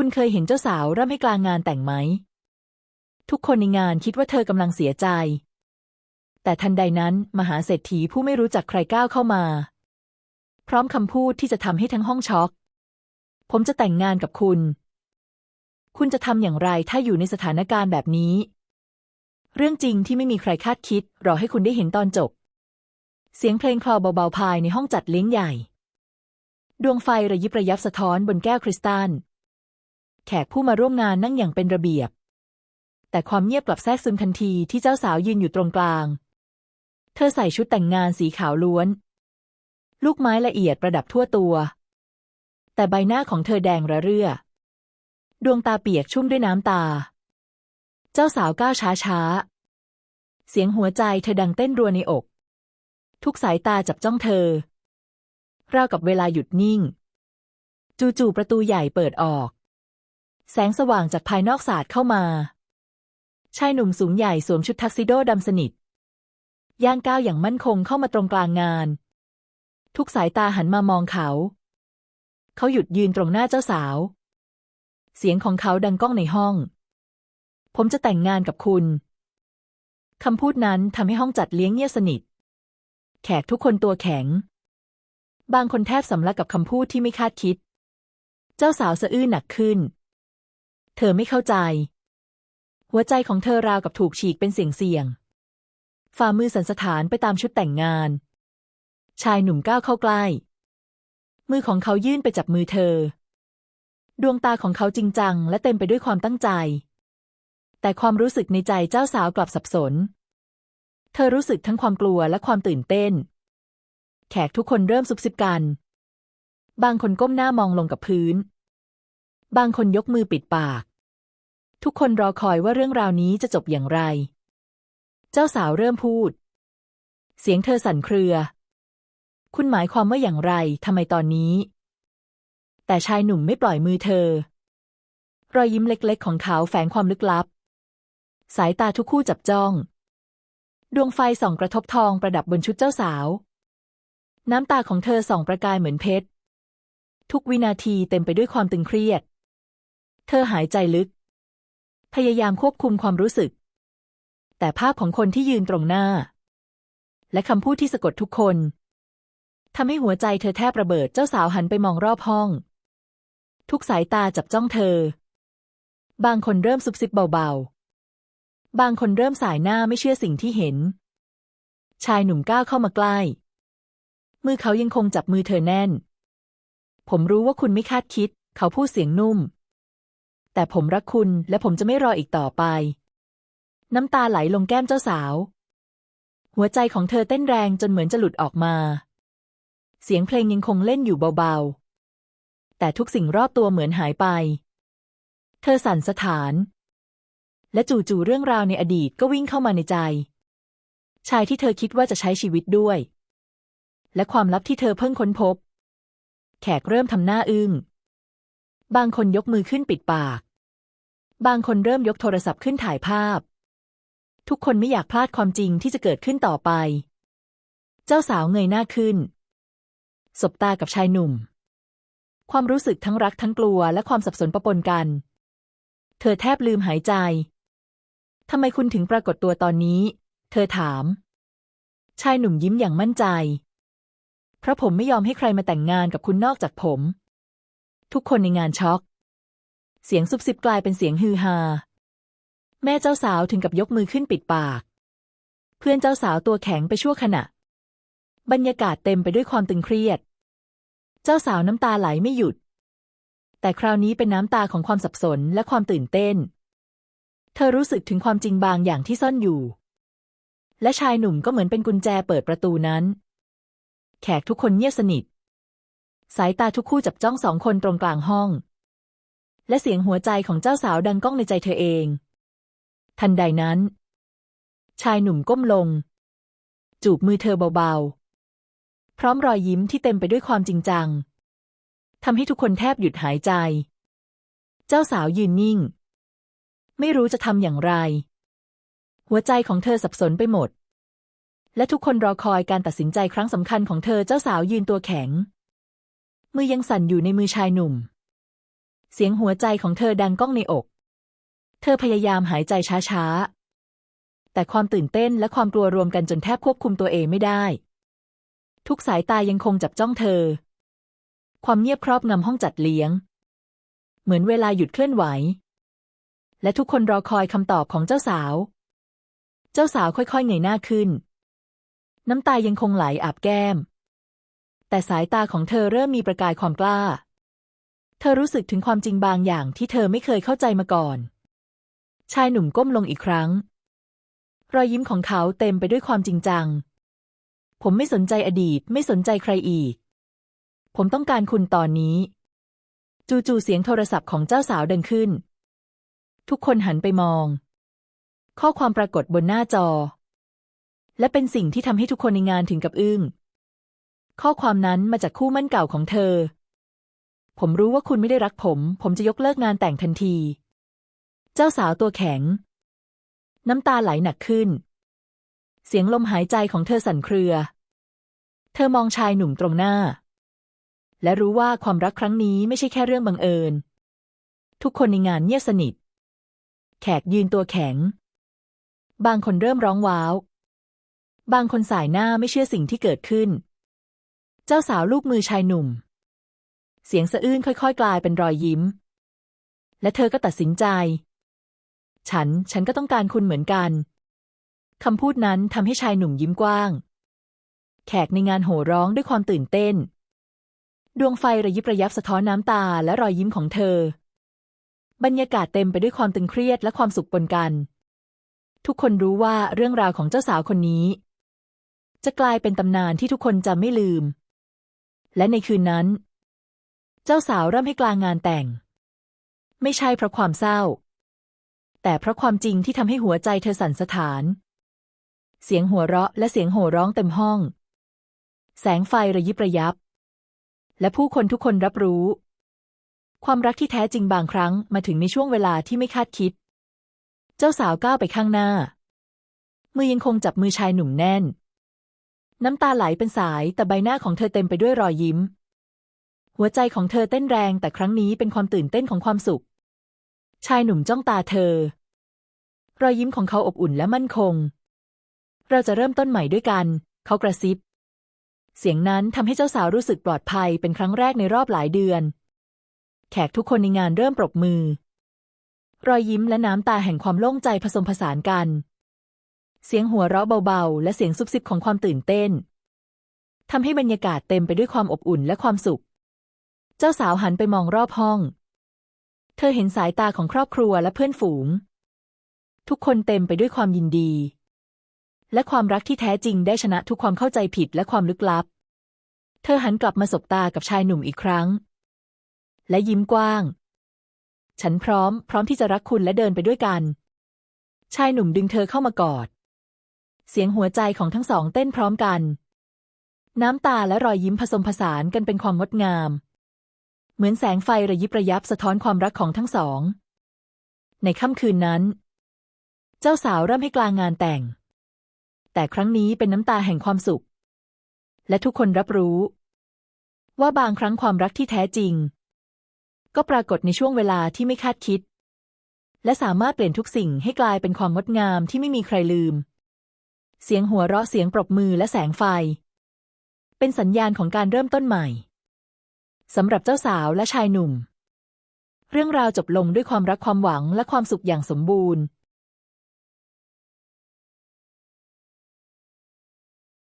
คุณเคยเห็นเจ้าสาวร่ำให้กลางงานแต่งไหม ทุกคนในงานคิดว่าเธอกำลังเสียใจ แต่ทันใดนั้นมหาเศรษฐีผู้ไม่รู้จักใครก้าวเข้ามา พร้อมคำพูดที่จะทำให้ทั้งห้องช็อก ผมจะแต่งงานกับคุณ คุณจะทำอย่างไรถ้าอยู่ในสถานการณ์แบบนี้ เรื่องจริงที่ไม่มีใครคาดคิดรอให้คุณได้เห็นตอนจบ เสียงเพลงคลอเบาๆภายในห้องจัดเลี้ยงใหญ่ ดวงไฟระยิบระยับสะท้อนบนแก้วคริสตัล แขกผู้มาร่วมงานนั่งอย่างเป็นระเบียบ แต่ความเงียบกลับแทรกซึมทันทีที่เจ้าสาวยืนอยู่ตรงกลาง เธอใส่ชุดแต่งงานสีขาวล้วน ลูกไม้ละเอียดประดับทั่วตัว แต่ใบหน้าของเธอแดงระเรื่อ ดวงตาเปียกชุ่มด้วยน้ำตา เจ้าสาวก้าวช้าช้าๆเสียงหัวใจเธอดังเต้นรัวในอก ทุกสายตาจับจ้องเธอราวกับเวลาหยุดนิ่ง จู่ๆประตูใหญ่เปิดออก แสงสว่างจากภายนอกสาดเข้ามา ชายหนุ่มสูงใหญ่สวมชุดทักซิโดดำสนิท ย่างก้าวอย่างมั่นคงเข้ามาตรงกลางงาน ทุกสายตาหันมามองเขา เขาหยุดยืนตรงหน้าเจ้าสาว เสียงของเขาดังก้องในห้อง ผมจะแต่งงานกับคุณ คำพูดนั้นทำให้ห้องจัดเลี้ยงเงียบสนิท แขกทุกคนตัวแข็ง บางคนแทบสำลักกับคำพูดที่ไม่คาดคิด เจ้าสาวสะอื้นหนักขึ้น เธอไม่เข้าใจ หัวใจของเธอราวกับถูกฉีกเป็นเสี่ยง ฝ่ามือสันสถานไปตามชุดแต่งงาน ชายหนุ่มก้าวเข้าใกล้ มือของเขายื่นไปจับมือเธอ ดวงตาของเขาจริงจัง และเต็มไปด้วยความตั้งใจ แต่ความรู้สึกในใจเจ้าสาวกลับสับสน เธอรู้สึกทั้งความกลัวและความตื่นเต้น แขกทุกคนเริ่มซุบซิบกัน บางคนก้มหน้ามองลงกับพื้น บางคนยกมือปิดปาก ทุกคนรอคอยว่าเรื่องราวนี้จะจบอย่างไร เจ้าสาวเริ่มพูด เสียงเธอสั่นเครือ คุณหมายความว่าอย่างไรทำไมตอนนี้ แต่ชายหนุ่มไม่ปล่อยมือเธอ รอยยิ้มเล็กๆ ของเขาแฝงความลึกลับ สายตาทุกคู่จับจ้อง ดวงไฟส่องกระทบทองประดับบนชุดเจ้าสาว น้ำตาของเธอส่องประกายเหมือนเพชรทุกวินาทีเต็มไปด้วยความตึงเครียด เธอหายใจลึก พยายามควบคุมความรู้สึก แต่ภาพของคนที่ยืนตรงหน้า และคำพูดที่สะกดทุกคนทำให้หัวใจเธอแทบระเบิดเจ้าสาวหันไปมองรอบห้อง ทุกสายตาจับจ้องเธอ บางคนเริ่มซุบซิบเบาๆ บางคนเริ่มสายหน้าไม่เชื่อสิ่งที่เห็น ชายหนุ่มก้าวเข้ามาใกล้ มือเขายังคงจับมือเธอแน่น ผมรู้ว่าคุณไม่คาดคิด เขาพูดเสียงนุ่ม แต่ผมรักคุณและผมจะไม่รออีกต่อไป น้ำตาไหลลงแก้มเจ้าสาว หัวใจของเธอเต้นแรงจนเหมือนจะหลุดออกมา เสียงเพลงยังคงเล่นอยู่เบาๆ แต่ทุกสิ่งรอบตัวเหมือนหายไป เธอสั่นสะท้าน และจู่ๆเรื่องราวในอดีตก็วิ่งเข้ามาในใจ ชายที่เธอคิดว่าจะใช้ชีวิตด้วย และความลับที่เธอเพิ่งค้นพบ แขกเริ่มทำหน้าอึ้งบางคนยกมือขึ้นปิดปาก บางคนเริ่มยกโทรศัพท์ขึ้นถ่ายภาพ ทุกคนไม่อยากพลาดความจริงที่จะเกิดขึ้นต่อไป เจ้าสาวเงยหน้าขึ้น สบตากับชายหนุ่ม ความรู้สึกทั้งรักทั้งกลัวและความสับสนปะปนกัน เธอแทบลืมหายใจ ทำไมคุณถึงปรากฏตัวตอนนี้ เธอถาม ชายหนุ่มยิ้มอย่างมั่นใจ เพราะผมไม่ยอมให้ใครมาแต่งงานกับคุณนอกจากผม ทุกคนในงานช็อก เสียงซุบซิบกลายเป็นเสียงฮือฮา แม่เจ้าสาวถึงกับยกมือขึ้นปิดปาก เพื่อนเจ้าสาวตัวแข็งไปชั่วขณะ บรรยากาศเต็มไปด้วยความตึงเครียด เจ้าสาวน้ำตาไหลไม่หยุด แต่คราวนี้เป็นน้ำตาของความสับสนและความตื่นเต้น เธอรู้สึกถึงความจริงบางอย่างที่ซ่อนอยู่ และชายหนุ่มก็เหมือนเป็นกุญแจเปิดประตูนั้น แขกทุกคนเงียบสนิท สายตาทุกคู่จับจ้องสองคนตรงกลางห้อง และเสียงหัวใจของเจ้าสาวดังก้องในใจเธอเอง ทันใดนั้น ชายหนุ่มก้มลง จูบมือเธอเบาๆ พร้อมรอยยิ้มที่เต็มไปด้วยความจริงจังทำให้ทุกคนแทบหยุดหายใจ เจ้าสาวยืนนิ่ง ไม่รู้จะทำอย่างไร หัวใจของเธอสับสนไปหมด และทุกคนรอคอยการตัดสินใจครั้งสำคัญของเธอเจ้าสาวยืนตัวแข็ง มือยังสั่นอยู่ในมือชายหนุ่ม เสียงหัวใจของเธอดังก้องในอก เธอพยายามหายใจช้าๆ แต่ความตื่นเต้นและความกลัวรวมกันจนแทบควบคุมตัวเองไม่ได้ ทุกสายตายังคงจับจ้องเธอ ความเงียบครอบงำห้องจัดเลี้ยง เหมือนเวลาหยุดเคลื่อนไหว และทุกคนรอคอยคำตอบของเจ้าสาว เจ้าสาวค่อยๆเงยหน้าขึ้น น้ำตายังคงไหลอาบแก้ม แต่สายตาของเธอเริ่มมีประกายความกล้า เธอรู้สึกถึงความจริงบางอย่างที่เธอไม่เคยเข้าใจมาก่อน ชายหนุ่มก้มลงอีกครั้ง รอยยิ้มของเขาเต็มไปด้วยความจริงจัง ผมไม่สนใจอดีต ไม่สนใจใครอีก ผมต้องการคุณตอนนี้ จู่ๆเสียงโทรศัพท์ของเจ้าสาวดังขึ้น ทุกคนหันไปมอง ข้อความปรากฏบนหน้าจอ และเป็นสิ่งที่ทำให้ทุกคนในงานถึงกับอึ้งข้อความนั้นมาจากคู่มั่นเก่าของเธอ ผมรู้ว่าคุณไม่ได้รักผม ผมจะยกเลิกงานแต่งทันที เจ้าสาวตัวแข็ง น้ำตาไหลหนักขึ้น เสียงลมหายใจของเธอสั่นเครือ เธอมองชายหนุ่มตรงหน้า และรู้ว่าความรักครั้งนี้ไม่ใช่แค่เรื่องบังเอิญ ทุกคนในงานเงียบสนิท แขกยืนตัวแข็ง บางคนเริ่มร้องว้าว บางคนสายหน้าไม่เชื่อสิ่งที่เกิดขึ้น เจ้าสาวลูกมือชายหนุ่ม เสียงสะอื้นค่อยๆ กลายเป็นรอยยิ้ม และเธอก็ตัดสินใจ ฉัน ฉันก็ต้องการคุณเหมือนกัน คำพูดนั้นทำให้ชายหนุ่มยิ้มกว้าง แขกในงานโห่ร้องด้วยความตื่นเต้น ดวงไฟระยิบระยับสะท้อนน้ำตาและรอยยิ้มของเธอ บรรยากาศเต็มไปด้วยความตึงเครียดและความสุขปนกัน ทุกคนรู้ว่าเรื่องราวของเจ้าสาวคนนี้ จะกลายเป็นตำนานที่ทุกคนจำไม่ลืม และในคืนนั้น เจ้าสาวเริ่มให้กลางงานแต่ง ไม่ใช่เพราะความเศร้า แต่เพราะความจริงที่ทำให้หัวใจเธอสั่นสะท้าน เสียงหัวเราะและเสียงโห่ร้องเต็มห้อง แสงไฟระยิบระยับ และผู้คนทุกคนรับรู้ ความรักที่แท้จริงบางครั้งมาถึงในช่วงเวลาที่ไม่คาดคิด เจ้าสาวก้าวไปข้างหน้า มือยังคงจับมือชายหนุ่มแน่น น้ำตาไหลเป็นสายแต่ใบหน้าของเธอเต็มไปด้วยรอยยิ้ม หัวใจของเธอเต้นแรงแต่ครั้งนี้เป็นความตื่นเต้นของความสุข ชายหนุ่มจ้องตาเธอ รอยยิ้มของเขาอบอุ่นและมั่นคง เราจะเริ่มต้นใหม่ด้วยกัน เขากระซิบ เสียงนั้นทำให้เจ้าสาวรู้สึกปลอดภัยเป็นครั้งแรกในรอบหลายเดือน แขกทุกคนในงานเริ่มปรบมือ รอยยิ้มและน้ำตาแห่งความโล่งใจผสมผสานกัน เสียงหัวเราะเบาๆ และเสียงซุบซิบของความตื่นเต้นทำให้บรรยากาศเต็มไปด้วยความอบอุ่นและความสุข เจ้าสาวหันไปมองรอบห้อง เธอเห็นสายตาของครอบครัวและเพื่อนฝูง ทุกคนเต็มไปด้วยความยินดี และความรักที่แท้จริงได้ชนะทุกความเข้าใจผิดและความลึกลับ เธอหันกลับมาสบตากับชายหนุ่มอีกครั้ง และยิ้มกว้าง ฉันพร้อม พร้อมที่จะรักคุณและเดินไปด้วยกัน ชายหนุ่มดึงเธอเข้ามากอด เสียงหัวใจของทั้งสองเต้นพร้อมกัน น้ำตาและรอยยิ้มผสมผสานกันเป็นความงดงาม เหมือนแสงไฟระยิบระยับสะท้อนความรักของทั้งสอง ในค่ำคืนนั้น เจ้าสาวเริ่มให้กลางงานแต่ง แต่ครั้งนี้เป็นน้ำตาแห่งความสุข และทุกคนรับรู้ ว่าบางครั้งความรักที่แท้จริง ก็ปรากฏในช่วงเวลาที่ไม่คาดคิด และสามารถเปลี่ยนทุกสิ่งให้กลายเป็นความงดงามที่ไม่มีใครลืม เสียงหัวเราะเสียงปรบมือและแสงไฟ เป็นสัญญาณของการเริ่มต้นใหม่ สำหรับเจ้าสาวและชายหนุ่ม เรื่องราวจบลงด้วยความรักความหวังและความสุขอย่างสมบูรณ์